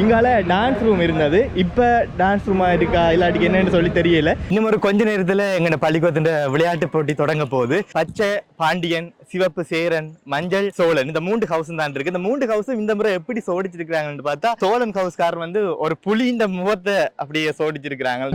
இங்கால dance room இருந்தது. இப்ப டான்ஸ் ரூமா இருக்கா? இல்லாட்டிக்கு என்னன்னு சொல்லி தெரியல. இன்னும் ஒரு கொஞ்ச நேரத்துல எங்க பள்ளிக்கூடத்தின் விளையாட்டு போட்டி தொடங்க போகுது. பச்சை பாண்டியன் சிவப்பு சேரன் மஞ்சள் சோழன். இந்த மூன்று ஹவுஸ் தான் இருக்கு இந்த மூன்று ஹவுஸும் இந்த முறை எப்படி சோடிச்சிருக்காங்கன்னு பார்த்தா சோழன் ஹவுஸ்காரர் வந்து ஒரு புலியின் முகத்தை அப்படியே சோடிச்சிருக்கிறாங்க.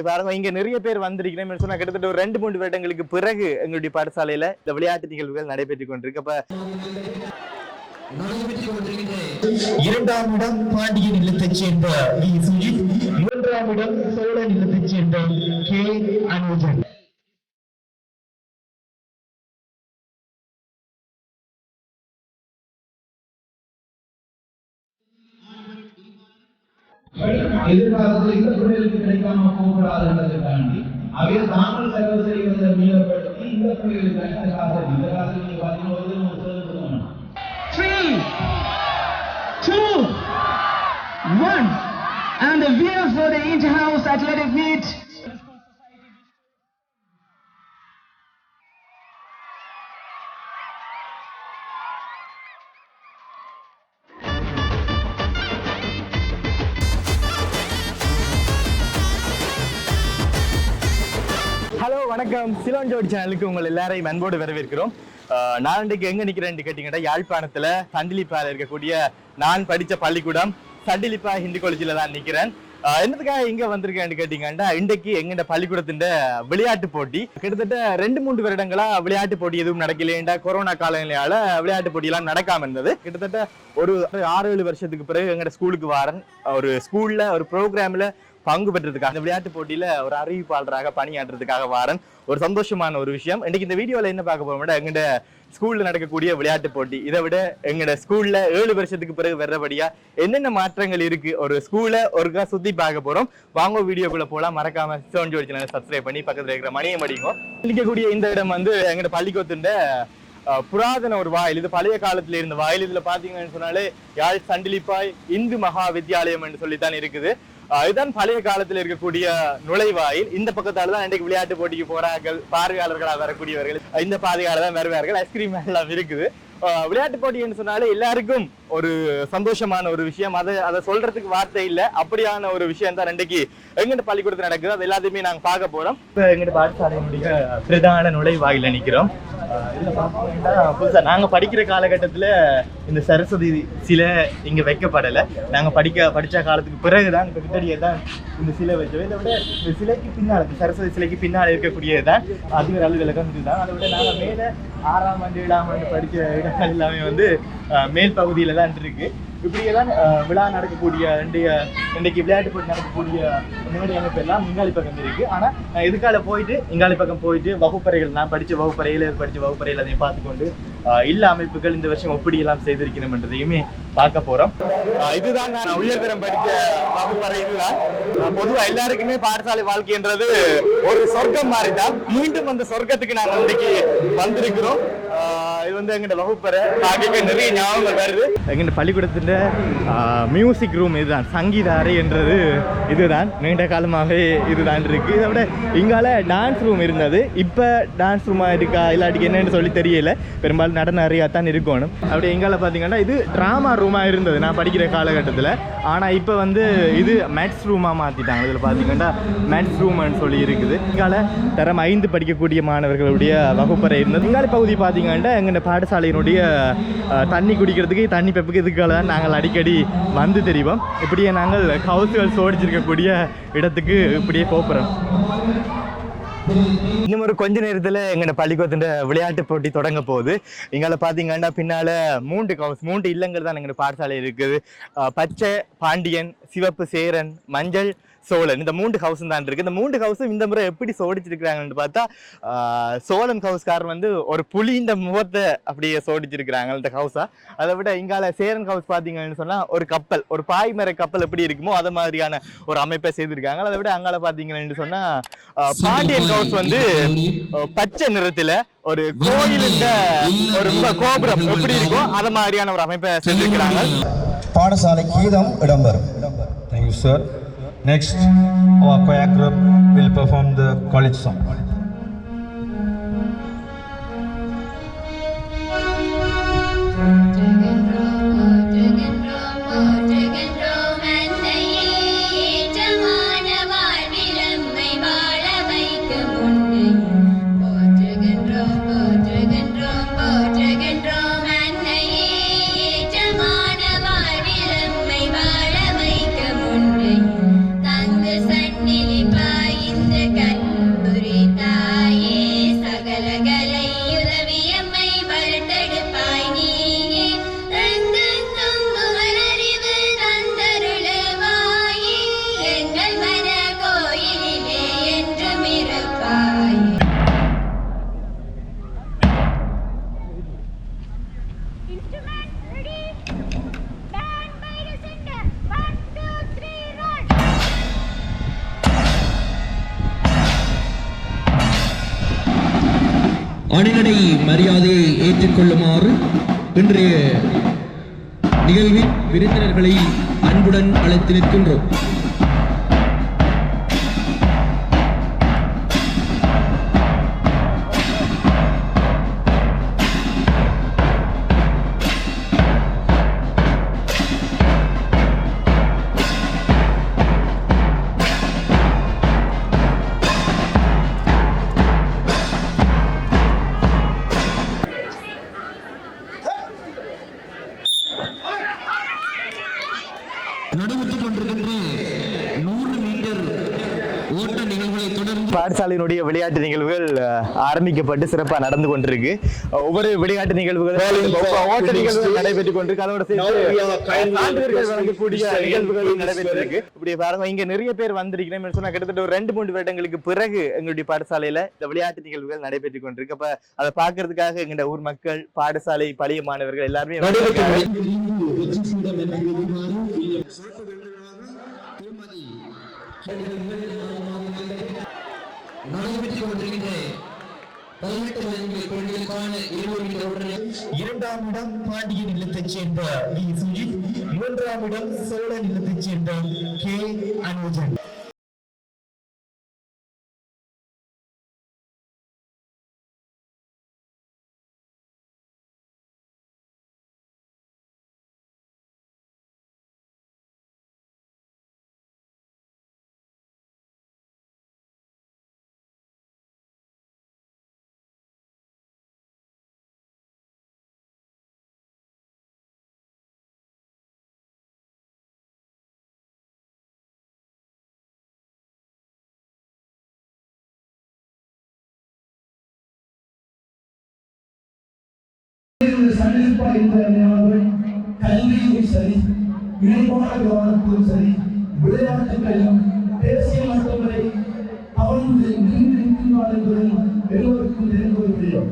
இப்படி பாருங்க இங்க நிறைய பேர் வந்திருக்கிறேன். சொன்னா கிட்டத்தட்ட ஒரு ரெண்டு மூன்று வருடங்களுக்கு பிறகு எங்களுடைய பாடசாலையில இந்த விளையாட்டு நிகழ்வுகள் நடைபெற்றுக் கொண்டிருக்கு. அப்ப இரண்டாம் இடம் பாண்டியன் இல்லத்தைச் சேர்ந்த மூன்றாம் இடம் சோழன் இல்லத்தை எதிர்காலத்தில் இந்த பிள்ளைகளுக்கு கிடைக்காம போகக்கூடாதுன்றதுக்காண்டி அவைய தாங்கள் செலவு செய்வதை மீளப்படுத்தி இந்த பிள்ளைகளுக்கு அந்த காசை இந்த காசை நீங்க பார்த்தீங்கன்னா ஒரு தடவை ஒரு செலவு பண்ண வேணாம். three, two, one. And the winner for the inter-house athletic meet வணக்கம். சிலோன் ஜோடி சேனலுக்கு உங்கள் எல்லாரையும் அன்போடு வரவேற்கிறோம். நான் இன்றைக்கு எங்க நிக்கிறேன்னு கேட்டிங்கன்னா யாழ்ப்பாணத்துல சண்டிலிப்பால இருக்கக்கூடிய நான் படிச்ச பள்ளிக்கூடம் சண்டிலிப்பா ஹிந்தி காலேஜில் தான் நிக்கிறேன். என்னதுக்காக என்னத்துக்காக இங்க வந்திருக்கேன்னு கேட்டீங்கன்னா இன்றைக்கு எங்கட பள்ளிக்கூடத்தின் விளையாட்டு போட்டி. கிட்டத்தட்ட ரெண்டு மூன்று வருடங்களா விளையாட்டு போட்டி எதுவும் நடக்கலையேண்டா கொரோனா காலநிலையால விளையாட்டு போட்டி எல்லாம் நடக்காம இருந்தது. கிட்டத்தட்ட ஒரு ஆறு ஏழு வருஷத்துக்கு பிறகு எங்கட ஸ்கூலுக்கு வாரன். ஒரு ஸ்கூல்ல ஒரு ப்ரோக்ராம்ல பங்கு பெற்றதுக்காக அந்த விளையாட்டு போட்டியில ஒரு அறிவிப்பாளராக பணியாற்றுறதுக்காக வாரன். ஒரு சந்தோஷமான ஒரு விஷயம். இன்னைக்கு இந்த வீடியோல என்ன பார்க்க போறோம்னா எங்கட ஸ்கூல்ல நடக்கக்கூடிய விளையாட்டு போட்டி. இதை விட எங்கட ஸ்கூல்ல ஏழு வருஷத்துக்கு பிறகு வர்றபடியா என்னென்ன மாற்றங்கள் இருக்கு? ஒரு ஸ்கூல்ல ஒருக்கா சுத்தி பார்க்க போறோம். வாங்க வீடியோக்குள்ள போலாம். மறக்காம சோன் ஜோடி சேனல் சப்ஸ்கிரைப் பண்ணி பக்கத்துல இருக்கிற மணியை மடிங்க இருக்கக்கூடிய இந்த இடம் வந்து எங்கட பள்ளிக்கூத்துண்ட அஹ் புராதன ஒரு வாயில். இது பழைய காலத்துல இருந்த வாயில். இதுல பாத்தீங்கன்னு சொன்னாலே யாழ் சண்டிலிப்பாய் இந்து மகா வித்யாலயம் என்று சொல்லித்தான் இருக்குது. இதுதான் பழைய காலத்தில் இருக்கக்கூடிய நுழைவாயில். இந்த பக்கத்தால தான் இன்றைக்கு விளையாட்டு போட்டிக்கு போறார்கள் பார்வையாளர்களா வரக்கூடியவர்கள் இந்த பாதையால தான் வருவார்கள் ஐஸ்கிரீம் எல்லாம் இருக்குது. அஹ் விளையாட்டு போட்டின்னு சொன்னாலே எல்லாருக்கும் ஒரு சந்தோஷமான ஒரு விஷயம். அதை அதை சொல்றதுக்கு வார்த்தை இல்லை. அப்படியான ஒரு விஷயம் தான் ரெண்டைக்கு எங்கிட்ட பள்ளிக்கூடத்தில் நடக்குது அது எல்லாத்தையுமே நாங்கள் பார்க்க போறோம். இப்போ எங்கிட்ட பாடசாலையினுடைய பிரதான நுழைவாயில் நிற்கிறோம் ஆஹ் இதுல புதுசா நாங்க படிக்கிற காலகட்டத்துல இந்த சரஸ்வதி சிலை இங்க வைக்கப்படல. நாங்க படிக்க படிச்ச காலத்துக்கு பிறகுதான் இப்ப கிட்டடியே தான் இந்த சிலை வச்சோம் இதை விட இந்த சிலைக்கு பின்னால் இந்த சரஸ்வதி சிலைக்கு பின்னால் இருக்கக்கூடியதுதான். அதிக அலுவலகம் இதுதான். அதை விட நாங்க மேல ஆறாம் ஆண்டு ஏழாம் ஆண்டு படிச்ச இடங்கள் எல்லாமே வந்து மேல் பகுதியில தான் இருக்கு இப்படியெல்லாம் விழா நடக்கக்கூடிய ரெண்டு இன்றைக்கு விளையாட்டு போட்டி நடக்கக்கூடிய முன்னாடி அமைப்பு எல்லாம் இங்காளி பக்கம் இருக்கு. ஆனா நான் இதுக்கால போயிட்டு இங்காளி பக்கம் போயிட்டு வகுப்பறைகள் நான் படிச்ச வகுப்பறையில் படிச்ச வகுப்பறையில் அதையும் பார்த்துக்கொண்டு இல்ல அமைப்புகள் இந்த வருஷம் ஒப்படி எல்லாம் செய்திருக்கணும்ன்றதையுமே பார்க்க போறோம். இதுதான் நான் உயர்தரம் படித்த வகுப்பறை தான் பொதுவாக எல்லாருக்குமே பாடசாலை வாழ்க்கைன்றது ஒரு சொர்க்கம் மாதிரி தான் மீண்டும் அந்த சொர்க்கத்துக்கு நாங்கள் இன்றைக்கு வந்திருக்கிறோம். இது வந்து எங்கிட்ட வகுப்பறை. நிறைய ஞாபகம் வருது எங்கிட்ட பள்ளிக்கூடத்தின் மியூசிக் ரூம் இதுதான். சங்கீத அறை என்றது இதுதான். நீண்ட காலமாகவே இதுதான் இருக்கு. இதை விட இங்கால டான்ஸ் ரூம் இருந்தது. இப்போ டான்ஸ் ரூமா இருக்கா இல்லாட்டிக்கு என்னன்னு சொல்லி தெரியல. பெரும்பாலும் நடன அறையா தான் இருக்கணும். அப்படி இங்கால பார்த்தீங்கன்னா இது ட்ராமா ரூமாக இருந்தது நான் படிக்கிற காலகட்டத்தில். ஆனால் இப்போ வந்து இது மேட்ஸ் ரூமாக மாற்றிட்டாங்க இதில் பார்த்தீங்கன்னா மேட்ஸ் ரூம்னு சொல்லி இருக்குது. இங்கால தரம் ஐந்து படிக்கக்கூடிய மாணவர்களுடைய வகுப்பறை இருந்தது. இங்கால பகுதி பார்த்தீங்கன்னா எங்கள் பாடசாலையினுடைய தண்ணி குடிக்கிறதுக்கு தண்ணி பெப்புக்கு இதுக்கால தான் நாங்கள் அடிக்கடி வந்து தெரிவோம். இப்படியே நாங்கள் ஹவுஸ்கள் சோடிச்சிருக்கக்கூடிய இடத்துக்கு இப்படியே போகிறோம் இன்னும் ஒரு கொஞ்ச நேரத்தில் எங்களோட பள்ளிக்கூடத்தின் விளையாட்டு போட்டி தொடங்க போகுது. எங்களை பார்த்தீங்கன்னா பின்னால் மூன்று கவுஸ் மூன்று இல்லங்கள் தான் எங்களோட பாடசாலை இருக்குது. பச்சை பாண்டியன் சிவப்பு சேரன் மஞ்சள் சோழன். இந்த மூன்று ஹவுஸ் தான் இருக்கு. இந்த மூன்று ஹவுஸும் இந்த முறை எப்படி சோடிச்சிருக்கிறாங்கன்னு பார்த்தா சோழன் ஹவுஸ்காரர் வந்து ஒரு புலியின் முகத்தை அப்படியே சோடிச்சிருக்கிறாங்க இந்த ஹவுஸா அதை விட இங்கால சேரன் ஹவுஸ் பாத்தீங்கன்னு சொன்னா ஒரு கப்பல் ஒரு பாய்மர கப்பல் எப்படி இருக்குமோ அது மாதிரியான ஒரு அமைப்பை செய்திருக்காங்க. அதை விட அங்கால பாத்தீங்கன்னு சொன்னா பாண்டியன் ஹவுஸ் வந்து பச்சை நிறத்துல ஒரு கோயிலுண்ட ஒரு கோபுரம் எப்படி இருக்கோ அது மாதிரியான ஒரு அமைப்பை செஞ்சிருக்கிறாங்க பாடசாலை கீதம் இடம்பெறும். You, sir. Next, our choir group will perform the college song. அணிநடை மரியாதையை ஏற்றுக்கொள்ளுமாறு இன்றைய நிகழ்வின் விருந்தினர்களை அன்புடன் அழைத்து நிற்கின்றோம். பாடசாலையினுடைய விளையாட்டு நிகழ்வுகள் ஆரம்பிக்கப்பட்டு சிறப்பா நடந்து கொண்டிருக்கு. ஒவ்வொரு விளையாட்டு ஓட்ட நிகழ்வுகள் நடைபெற்றுக் கொண்டிருக்கு. அதோட வழங்கக்கூடிய நிகழ்வுகள் நடைபெற்றிருக்கு. இப்படி பாருங்க இங்க நிறைய பேர் வந்திருக்கிறேன். சொன்னா கிட்டத்தட்ட ஒரு ரெண்டு மூன்று வருடங்களுக்கு பிறகு எங்களுடைய பாடசாலையில இந்த விளையாட்டு நிகழ்வுகள் நடைபெற்றுக் கொண்டிருக்கு. அப்ப அதை பாக்குறதுக்காக எங்க ஊர் மக்கள் பாடசாலை பழைய மாணவர்கள் எல்லாருமே வந்திருக்காங்க. நடைபெற்றுக் கொண்டிருக்கின்ற இரண்டாம் இடம் பாண்டிய நிலத்தைச் சேர்ந்த மூன்றாம் இடம் சோழ நிலத்தைச் சேர்ந்த கே. அனுஜன். கல்வியும் சரி இணைப்பான கவனத்திலும் சரி விளையாட்டுகளிலும் தேசிய மட்டங்களை வரை கவர்ந்து நீண்டிருக்கிறார் எல்லோருக்கும் தெரிந்து ஒரு விடயம்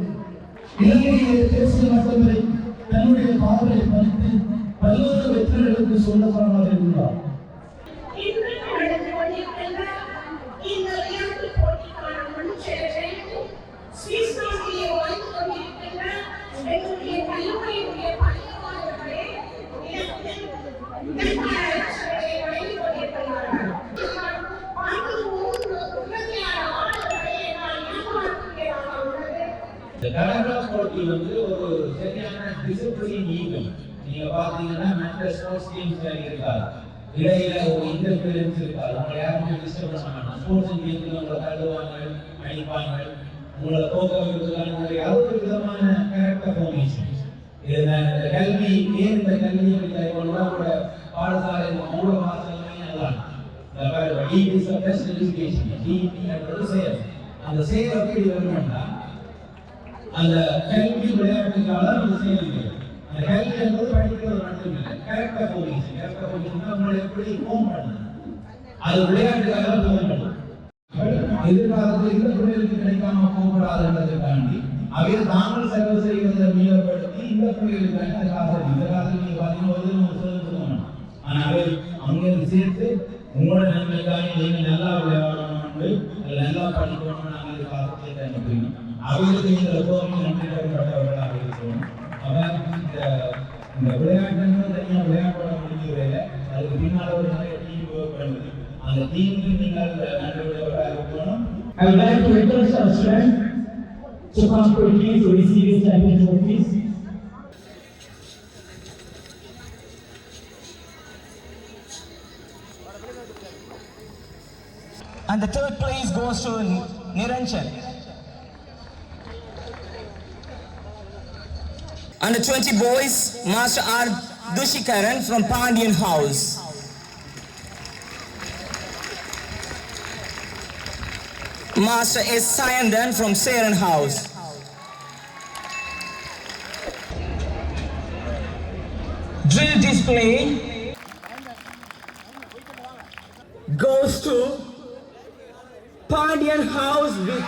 இலங்கையிலே தேசிய மட்டங்களை தன்னுடைய பார்வையை பதித்து பல்வேறு வெற்றிகளுக்கு சொந்தக்காரனாக இருந்தார் இன்று நடந்து கொண்டிருக்கின்ற இந்த விளையாட்டு போட்டிக்கான முன்செயலை சுவிஸ் நாட்டிலே வாழ்ந்து கொண்டிருக்கின்ற எங்களுடைய கல்லூரியினுடைய பழைய மாணவர்களே இடத்தில் இதற்கான அரசுகளை வழங்கிக் கொண்டிருக்கிறார்கள் பார்க்கும் போது உண்மையான மாணவர்களை நான் ஏமாற்றுகிறதாக உள்ளது இந்த கலண்டா வந்து ஒரு சரியான டிசிப்ளின் ஈவென்ட் நீங்க பாத்தீங்கன்னா மற்ற ஸ்போர்ட்ஸ் டீம்ஸ்ல இருக்காது இடையில ஒரு இன்டர்ஃபியரன்ஸ் இருக்காது உங்களை யாருமே டிஸ்டர்ப் பண்ண மாட்டாங்க ஸ்போர்ட்ஸ் டீம்ல உங்களை தள்ளுவாங்க அடிப்பாங்க உங்களை தோக்க வைக்கிறதுக்கான நிறைய அது ஒரு விதமான கேரக்டர் ஃபார்மேஷன் இதுதான் இந்த கல்வி ஏன் இந்த கல்வி கொண்டு உங்களோட பாடசாலை மூல வாசகமே நல்லா இந்த டிபி இஸ் எஜுகேஷன் டிபி அப்படின்றது செயல் அந்த செயல் எப்படி வரணும்னா அந்த கல்வி விளையாட்டுக்காக அந்த செயல்கள் அந்த கல்வி என்பது படிக்கிறது மட்டுமில்லை. கேரக்டர் போலீஸ் கேரக்டர் போலீஸ் உங்களை எப்படி ஹோம் அது விளையாட்டுக்காக தான் தோன்றணும் எதிர்காலத்தில் இந்த பிள்ளைகளுக்கு கிடைக்காம போகக்கூடாதுன்றதுக்காண்டி அவையை தாங்கள் செலவு செய்வதை மீளப்படுத்தி இந்த பிள்ளைகளுக்காக அந்த காசு இந்த காலத்தில் நீங்க பாத்தீங்கன்னா ஒரு ஆனா அவை அங்கே சேர்த்து உங்களோட நன்மைக்காக நீங்க நல்லா விளையாடணும்னு நல்லா படிக்கணும்னு நாங்கள் காலத்தில் காசு அவர்களுக்கு இந்த எப்போதுமே நன்றி இருக்கணும் அவருக்கு இந்த இந்த விளையாட்டுன்னு தனியாக விளையாட்டோட முடிஞ்சவரையில் அதுக்கு பின்னால் ஒரு நிறைய டீம் ஒர்க் பண்ணுது. அந்த டீமுக்கு நீங்கள் நன்றி விளையாட இருக்கணும். I would like to request our students to come quickly to receive his champion trophies. And the third place goes to Niranjan. Under 20 boys, Master R. Dushikaran from Pandian House. Master S. Sayandan from Saran House. Drill display goes to Pandian House with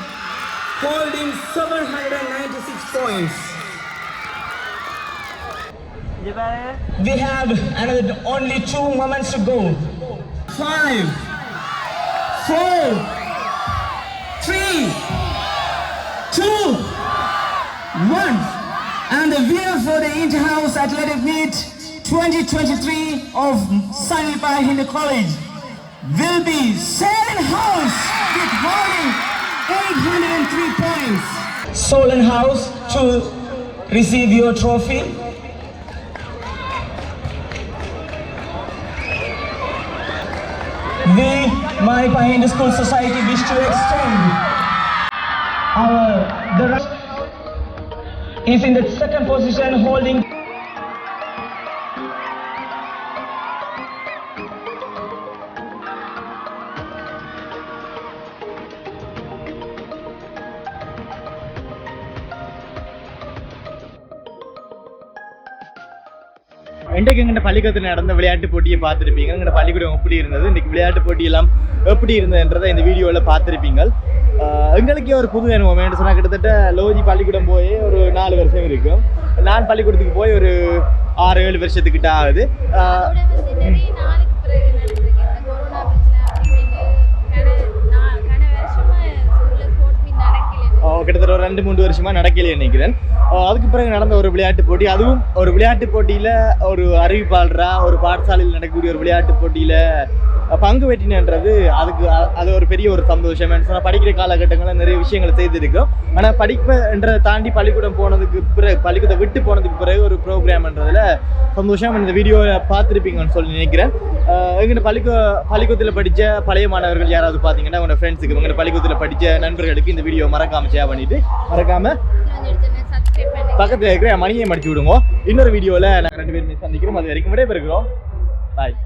holding 796 points. We have another only two moments to go. Five, four, three, two, one. And the winner for the Inter-House Athletic Meet 2023 of Sanipa Hindu College will be Solon House with holding 803 points. Solon House to receive your trophy. We, my Hindu School Society, wish to extend our the in the second position holding இன்றைக்கு எங்கள்கிட்ட பள்ளிக்கூடத்தில் நடந்த விளையாட்டு போட்டியை பார்த்துருப்பீங்க. எங்கள்கிட்ட பள்ளிக்கூடம் எப்படி இருந்தது? இன்றைக்கு விளையாட்டு போட்டியெல்லாம் எப்படி இருந்ததுன்றதை இந்த வீடியோவில் பார்த்துருப்பீங்க. எங்களுக்கே ஒரு புது அனுபவம் என்ன சொன்னால் கிட்டத்தட்ட லோஜி பள்ளிக்கூடம் போய் ஒரு நாலு வருஷம் இருக்கும் நான் பள்ளிக்கூடத்துக்கு போய் ஒரு ஆறு ஏழு வருஷத்துக்கிட்ட ஆகுது. கிட்டத்தட்ட ஒரு ரெண்டு மூணு வருஷமாக நடக்கலையே நினைக்கிறேன். அதுக்கு பிறகு நடந்த ஒரு விளையாட்டு போட்டி அதுவும் ஒரு விளையாட்டு போட்டியில் ஒரு அறிவிப்பாளராக ஒரு பாடசாலையில் நடக்கக்கூடிய ஒரு விளையாட்டு போட்டியில் பங்கு பெற்றினன்றது அதுக்கு அது ஒரு பெரிய ஒரு சந்தோஷம். சொன்னால் படிக்கிற காலகட்டங்களில் நிறைய விஷயங்களை செய்திருக்கோம் ஆனால் படிப்புன்றதை தாண்டி பள்ளிக்கூடம் போனதுக்கு பிறகு பள்ளிக்கூடம் விட்டு போனதுக்கு பிறகு ஒரு ப்ரோக்ராம்ன்றதில் சந்தோஷம் இந்த வீடியோவை பார்த்துருப்பீங்கன்னு சொல்லி நினைக்கிறேன். எங்கிட்ட பள்ளிக்கூ பள்ளிக்கூடத்தில் படித்த பழைய மாணவர்கள் யாராவது பார்த்தீங்கன்னா உங்களோட ஃப்ரெண்ட்ஸுக்கு உங்களோட பள்ளிக்கூடத்தில் படித்த நண்பர்களுக்கு இந்த வீடியோ மறக்காம பண்ணிட்டு மறக்காம பக்கத்துல பக்கத்தில் இருக்கிற மணியை மடிச்சு விடுங்க. இன்னொரு வீடியோவில் நாங்கள் ரெண்டு பேருமே சந்திக்கிறோம். அது வரைக்கும் விடைபெறுகிறோம். பாய்